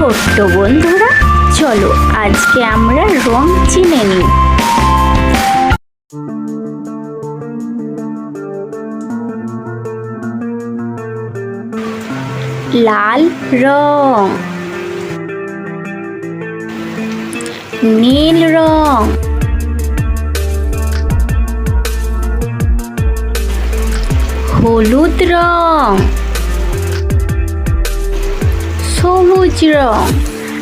ছোট্ট বন্ধুরা চলো আজকে আমরা রং চিনে নিই। লাল রং। নীল রং। হলুদ রং। সবুজ রং।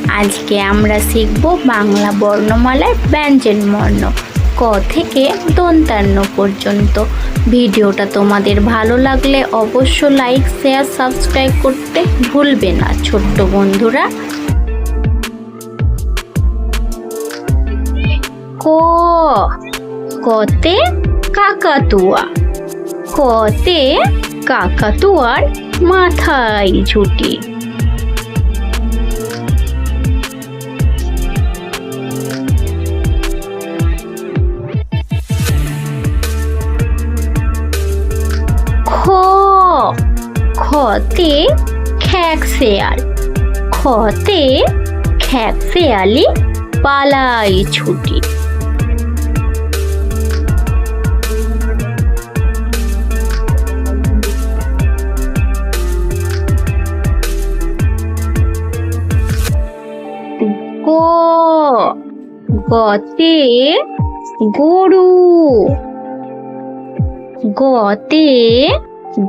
আজকে আমরা শিখব বাংলা বর্ণমালার ব্যঞ্জন বর্ণ ক থেকে দন্তান্ন পর্যন্ত। ভিডিওটা তোমাদের ভালো লাগলে অবশ্য লাইক শেয়ার সাবস্ক্রাইব করতে ভুলবে না, ছোট্ট বন্ধুরা। ক। কতে কাকাতুয়া। কতে কাকাতুয়ার মাথায় ঝুটি। খতে খ্যাক শেয়াল খতে খ্যাক শেয়ালি পালাই ছুটি। গ গতে গরু। গতে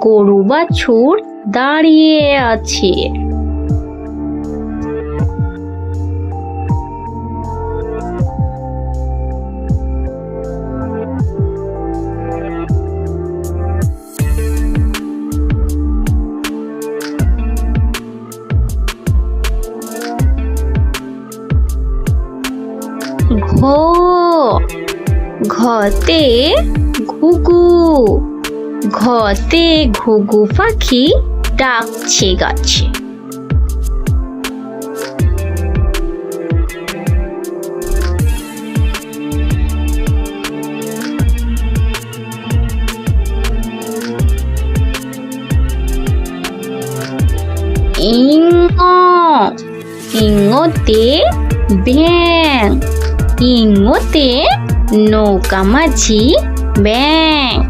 গরু বাছুর দাঁড়িয়ে আছে। ঘতে ঘুঘু ঘতে ঘুঘু পাখি ডাকছে গাছে। ইং ইংতে ব্যাং ইংতে নৌকা মাঝি ব্যাং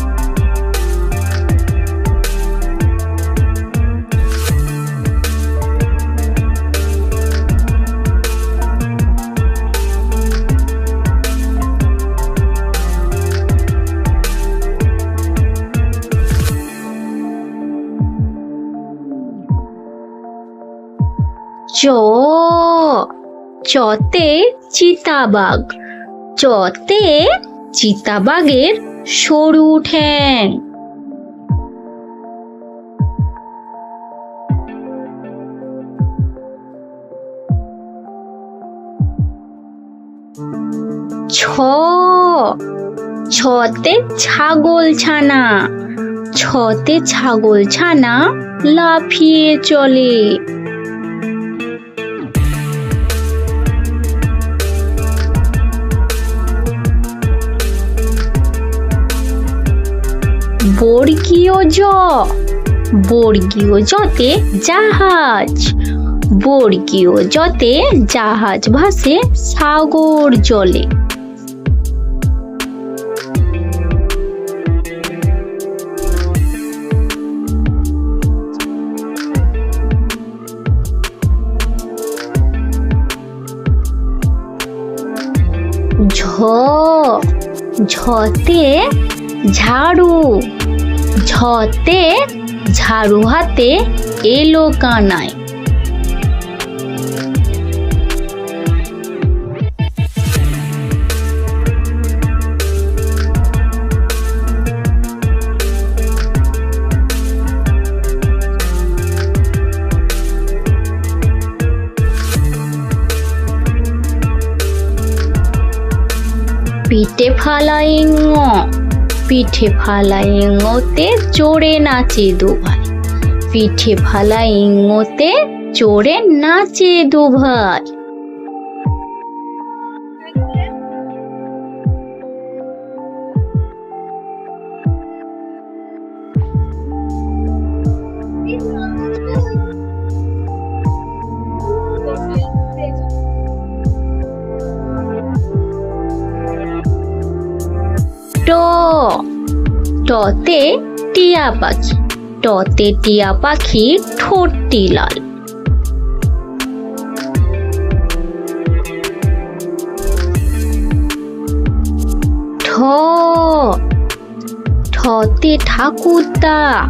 চ, চতে চিতাবাঘ, চতে চিতাবাঘের সরু ঠ্যাং। ছ, ছতে ছাগল ছানা, ছতে ছাগল ছানা লাফিয়ে চলে। বর্গীয় জ। বর্গীয় জতে জাহাজ। বর্গীয় জতে জাহাজ ভাসে সাগর জলে। ঝ। ঝতে ঝাড়ু। ঝতে ঝাড়ু হাতে এলো কানায়। পিঠে ফালাইং পিঠে ফালাইংতে চড়ে নাচে দুভাই। পিঠে পিঠে ইঙ্গোতে চড়ে নাচে দু টতে টিয়া পাখি। টতে টিয়া পাখির ঠোঁটটি লাল। ঠ। ঠতে ঠাকুরদা।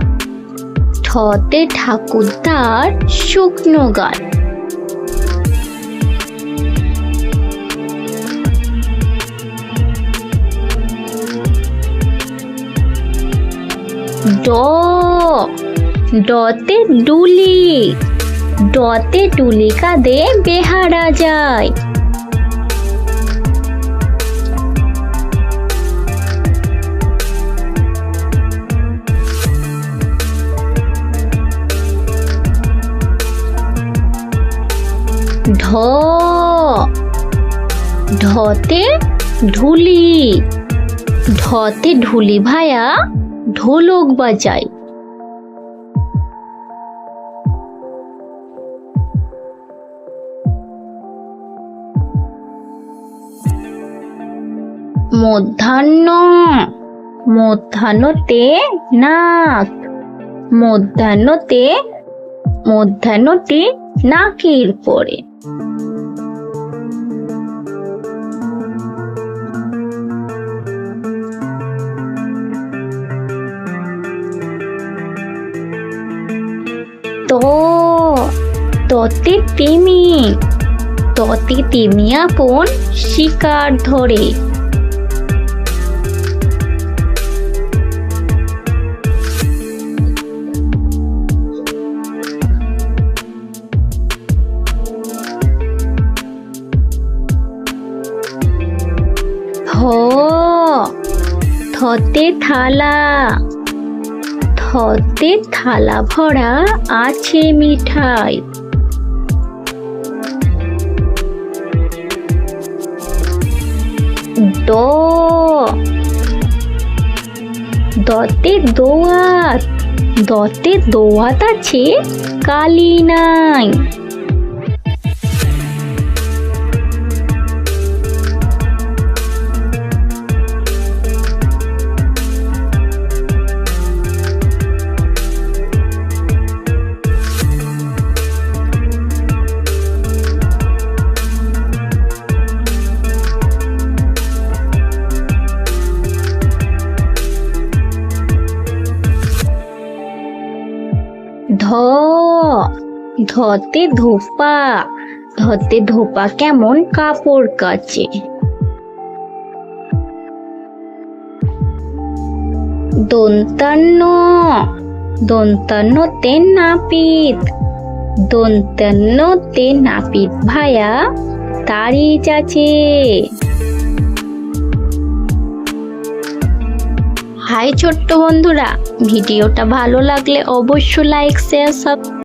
ঠতে ঠাকুরদার শুকনো গাল। ড। ডতে ডুলি। ডতে ডুলি কাঁদে বেহারা যায়। ঢ। ঢতে ঢুলি। ঢতে ঢুলি ভায়া ঢোলক বাজায়। মধ্যাহ্ন মধ্যাহ্নতে নাক। মধ্যাহ্নতে মধ্যাহ্নটি নাকের পরে। তো ততে তিমি। ততে তিমি আপন শিকার ধরে? থতে থালা। থতে থালা ভরা আছে মিঠাই। দ। দতে দোয়াত। দতে দোয়াত আছে কালি নাই। ধ। ধতে ধোপা। ধতে ধোপা কেমন কাপড় কাচে। দন্তান্ন। দন্তান্নতে নাপিত। দন্তান্নতে নাপিত ভায়া তারি চাচে। হাই ছোট্ট বন্ধুরা ভিডিওটা ভালো লাগলে অবশ্যই লাইক শেয়ার সাব